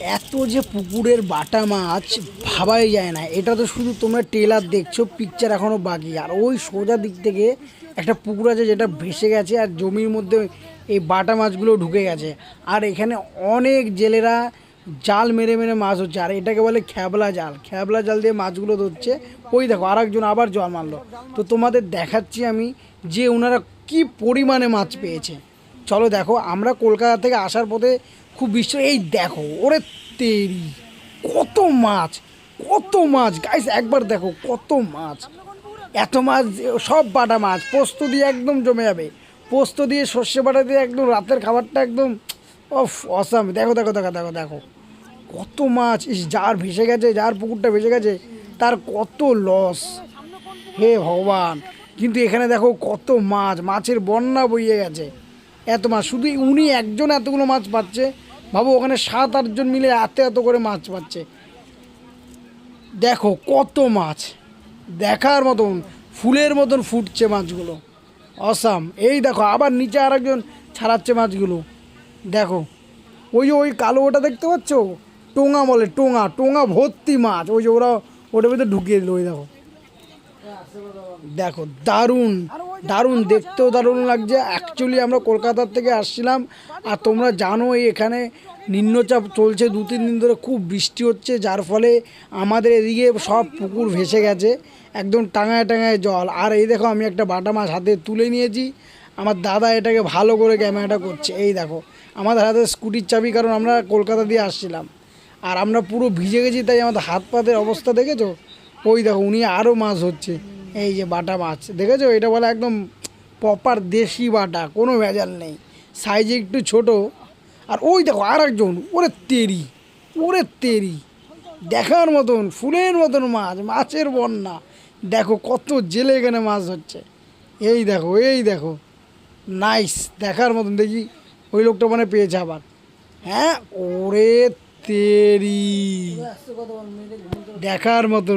এত যে পুকুরের বাটা মাছ ভাবাই যায় না। এটা তো শুধু তোমরা টেলার দেখছ পিকচার এখনও বাকি। আর ওই সোজা দিক থেকে একটা পুকুর আছে যেটা ভেসে গেছে আর জমির মধ্যে এই বাটা মাছগুলো ঢুকে গেছে। আর এখানে অনেক জেলেরা জাল মেরে মেরে মাছ হচ্ছে আর এটাকে বলে খ্যাবলা জাল। খ্যাবলা জাল দিয়ে মাছগুলো ধরছে। ওই দেখো, আরেকজন আবার জল মারলো। তো তোমাদের দেখাচ্ছি আমি যে ওনারা কি পরিমাণে মাছ পেয়েছে। চলো দেখো, আমরা কলকাতা থেকে আসার পথে খুব বিশ্ব এই দেখো, ওরে তেরি, কত মাছ কত মাছ। গাইস একবার দেখো, কত মাছ। এত মাছ, সব বাটা মাছ, পোস্ত দিয়ে একদম জমে যাবে। পোস্ত দিয়ে সর্ষে বাটা দিয়ে একদম রাতের খাবারটা একদম অফ অসাম দেখো দেখো দেখো দেখো দেখো। কত মাছ, ইস, যার ভেসে গেছে, যার পুকুরটা ভেসে গেছে, তার কত লস হে ভগবান। কিন্তু এখানে দেখো কত মাছ, মাছের বন্যা বইয়ে গেছে। এত মাছ, শুধু উনি একজন এতগুলো মাছ পাচ্ছে। ভাবো ওখানে সাত আটজন মিলে এত এত করে মাছ পাচ্ছে। দেখো কত মাছ। দেখার মতন, ফুলের মতন ফুটছে মাছগুলো। অসাম। এই দেখো, আবার নিচে আর একজন ছাড়াচ্ছে মাছগুলো। দেখো, ওই যে ওই কালো ওটা দেখতে পাচ্ছ? টোঙা বলে, টোঙা টোঙা ভর্তি মাছ। ওই যে ওরা ওটার ভিতরে ঢুকিয়ে দিল, ওই দেখো। দেখো, দারুণ। দারুণ, দেখতেও দারুণ লাগছে। অ্যাকচুয়ালি আমরা কলকাতার থেকে আসছিলাম, আর তোমরা জানো এখানে নিম্নচাপ চলছে, দু, তিন দিন ধরে খুব বৃষ্টি হচ্ছে, যার ফলে আমাদের এদিকে সব পুকুর ভেসে গেছে, একদম টাঙায় টাঙায় জল। আর এই দেখো, আমি একটা বাটা মাছ হাতে তুলে নিয়েছি, আমার দাদা এটাকে ভালো করে ক্যামেরাটা করছে। এই দেখো, আমাদের হাতে স্কুটির চাবি, কারণ আমরা কলকাতা দিয়ে আসছিলাম। আর আমরা পুরো ভিজে গেছি, তাই আমাদের হাত পাতের অবস্থা দেখেছ? ওই দেখো, উনি আরও মাছ হচ্ছে এই যে বাটা মাছ, দেখেছ? এটা বলে একদম প্রপার দেশি বাটা, কোনো ভেজাল নেই। সাইজে একটু ছোট। আর ওই দেখো আর একজন ওরে তেরি ওরে তেরি। দেখার মতন, ফুলের মতন মাছ, মাছের বন্যা। দেখো কত জেলে এখানে মাছ হচ্ছে এই দেখো এই দেখো। নাইস দেখার মতন। দেখি, ওই লোকটা মানে পেয়েছে আবার। হ্যাঁ ওরে তেরি। দেখার মতন